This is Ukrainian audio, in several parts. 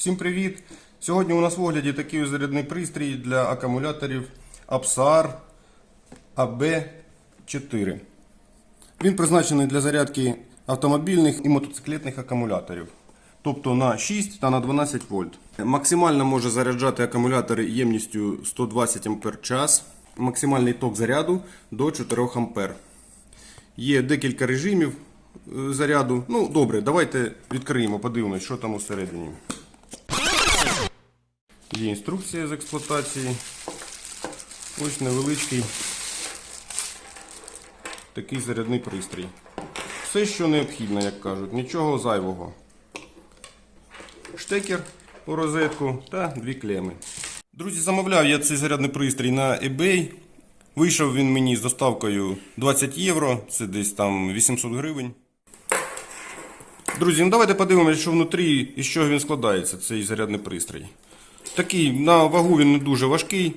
Всім привіт! Сьогодні у нас в огляді такий зарядний пристрій для акумуляторів Apsar AB4. Він призначений для зарядки автомобільних і мотоциклетних акумуляторів. Тобто на 6 та на 12 вольт. Максимально може заряджати акумулятори ємністю 120 Ах. Максимальний ток заряду до 4 А. Є декілька режимів е, заряду. Ну, добре, давайте відкриємо, подивимось, що там усередині. Є інструкція з експлуатації. Ось невеличкий такий зарядний пристрій. Все, що необхідно, як кажуть, нічого зайвого. Штекер у розетку та дві клеми. Друзі, замовляв я цей зарядний пристрій на eBay. Вийшов він мені з доставкою 20 євро, це десь там 800 гривень. Друзі, ну давайте подивимося, що внутрі і з чого він складається, цей зарядний пристрій. Такий на вагу він не дуже важкий.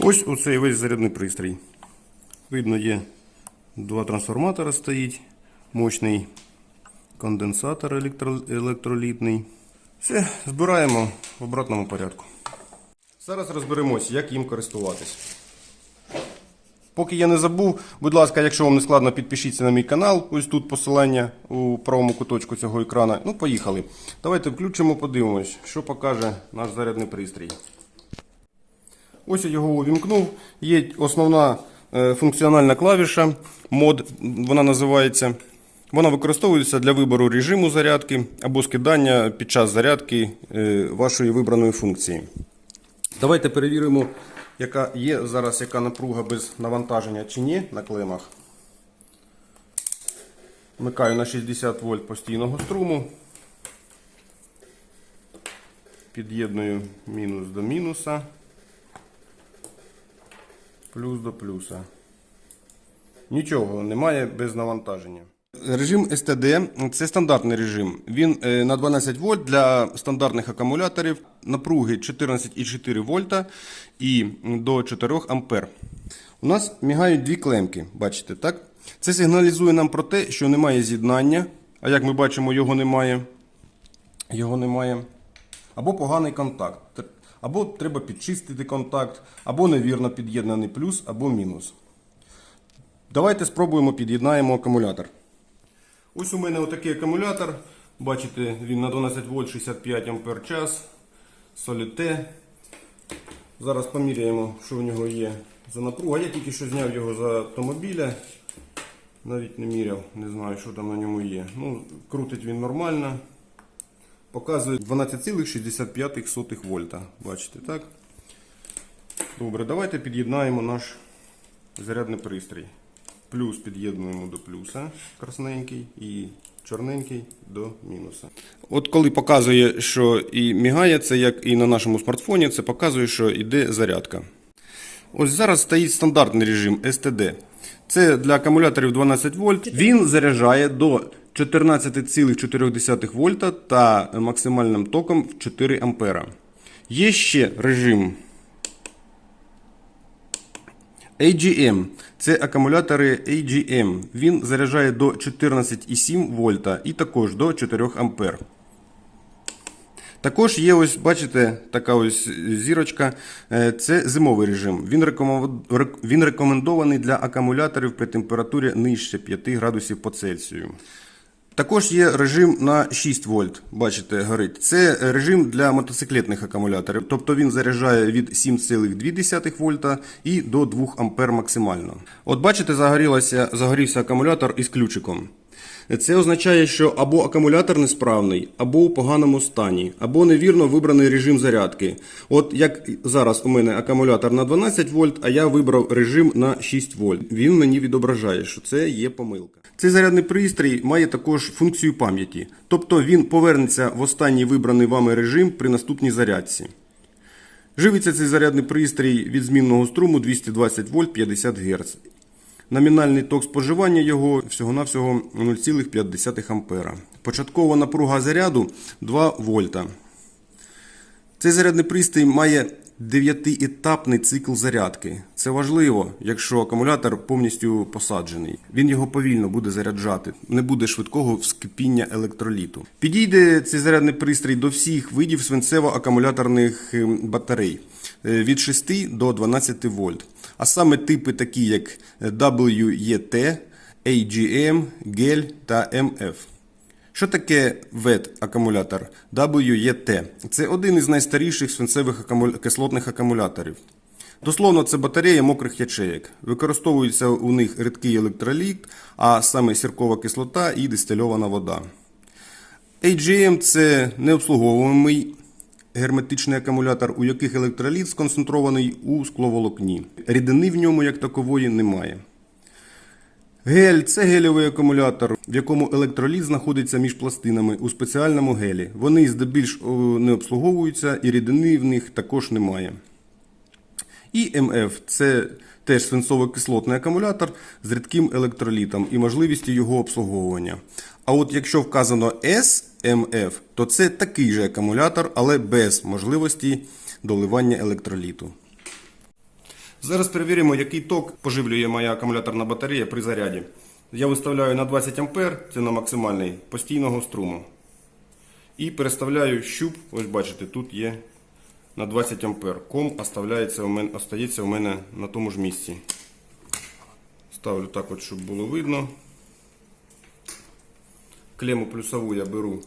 Ось оцей весь зарядний пристрій. Видно, є два трансформатора стоїть, мощний конденсатор електро- електролітний. Все, збираємо в обратному порядку. Зараз розберемось, як їм користуватись. Поки я не забув, будь ласка, якщо вам не складно, підпишіться на мій канал. Ось тут посилання у правому куточку цього екрана. Ну, поїхали. Давайте включимо, подивимось, що покаже наш зарядний пристрій. Ось я його увімкнув. Є основна е, функціональна клавіша мод, вона називається. Вона використовується для вибору режиму зарядки або скидання під час зарядки е, вашої вибраної функції. Давайте перевіримо, яка є зараз яка напруга без навантаження чи ні на клемах. Вмикаю на 60 вольт постійного струму. Під'єдную мінус до мінуса. Плюс до плюса. Нічого немає без навантаження. Режим STD це стандартний режим. Він е, на 12 вольт для стандартних акумуляторів напруги 14,4 вольта і до 4 ампер. У нас мігають дві клемки, бачите, так? Це сигналізує нам про те, що немає з'єднання, а як ми бачимо, його немає. Його немає. Або поганий контакт. Або треба підчистити контакт, або невірно під'єднаний плюс або мінус. Давайте спробуємо під'єднаємо акумулятор. Ось у мене отакий акумулятор. Бачите, він на 12 вольт 65 ампер час. Соліте. Зараз поміряємо, що в нього є за напруга. Я тільки що зняв його за автомобіля. Навіть не міряв, не знаю, що там на ньому є. Ну, крутить він нормально. Показує 12,65 вольта. Бачите, так? Добре, давайте під'єднаємо наш зарядний пристрій. Плюс під'єднуємо до плюса красненький і чорненький до мінуса. От коли показує, що і мігає, це як і на нашому смартфоні, це показує, що йде зарядка. Ось зараз стоїть стандартний режим STD. Це для акумуляторів 12 вольт. Він заряджає до 14,4 вольта та максимальним током в 4 ампера. Є ще режим AGM це акумулятори AGM. Він заряджає до 14,7 вольта і також до 4 ампер. Також є ось, бачите, така ось зірочка. Е, Це зимовий режим. Він, рекомен- рек- він рекомендований для акумуляторів при температурі нижче 5 градусів по Цельсію. Також є режим на 6 вольт. Бачите, горить. Це режим для мотоциклетних акумуляторів. Тобто він заряджає від 7,2 вольта і до 2 ампер максимально. От бачите, загорілося, загорівся акумулятор із ключиком. Це означає, що або акумулятор несправний, або у поганому стані, або невірно вибраний режим зарядки. От як зараз у мене акумулятор на 12 вольт, а я вибрав режим на 6 вольт. Він мені відображає, що це є помилка. Цей зарядний пристрій має також функцію пам'яті, тобто він повернеться в останній вибраний вами режим при наступній зарядці. Живиться цей зарядний пристрій від змінного струму 220 вольт 50 Гц. Номінальний ток споживання його всього-навсього 0,5 ампера. Початкова напруга заряду 2 вольта. Цей зарядний пристрій має дев'ятиетапний цикл зарядки. Це Це важливо, якщо акумулятор повністю посаджений. Він його повільно буде заряджати, не буде швидкого вскипіння електроліту. Підійде цей зарядний пристрій до всіх видів свинцево-акумуляторних ем, батарей е, від 6 до 12 вольт. А саме типи такі, як WET, AGM, GEL та MF. Що таке ВЕТ акумулятор WET? Це один із найстаріших свинцевих акуму- кислотних акумуляторів. Дословно, це батарея мокрих ячеїк. Використовується у них рідкий електроліт, а саме сіркова кислота і дистильована вода. AGM – це необслуговуємий герметичний акумулятор, у яких електроліт сконцентрований у скловолокні. Рідини в ньому як такової немає. Гель це гелєвий акумулятор, в якому електроліт знаходиться між пластинами у спеціальному гелі. Вони здебільш не обслуговуються і рідини в них також немає. І МФ це теж свинцово-кислотний акумулятор з рідким електролітом і можливістю його обслуговування. А от якщо вказано SMF, то це такий же акумулятор, але без можливості доливання електроліту. Зараз перевіримо, який ток поживлює моя акумуляторна батарея при заряді. Я виставляю на 20 А, це на максимальний постійного струму. І переставляю щуп, ось бачите, тут є на 20 А. Ком оставляється у мене, остається у мене на тому ж місці. Ставлю так, от, щоб було видно. Клему плюсову я беру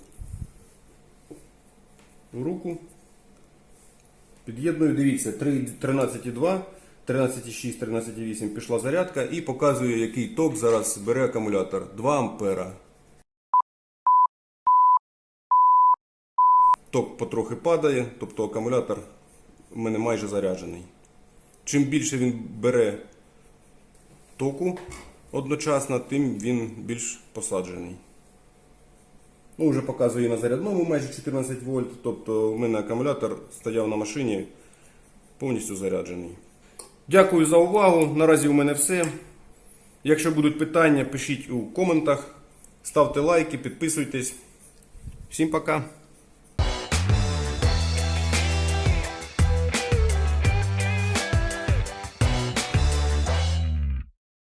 в руку. Під'єдную, дивіться, 13,2, 13,6, 13,8 пішла зарядка і показую, який ток зараз бере акумулятор. 2 ампера. Ток потрохи падає, тобто акумулятор у мене майже заряджений. Чим більше він бере току одночасно, тим він більш посаджений. Ну, вже показую на зарядному майже 14 вольт, тобто у мене акумулятор стояв на машині повністю заряджений. Дякую за увагу. Наразі у мене все. Якщо будуть питання, пишіть у коментах, ставте лайки, підписуйтесь. Всім пока!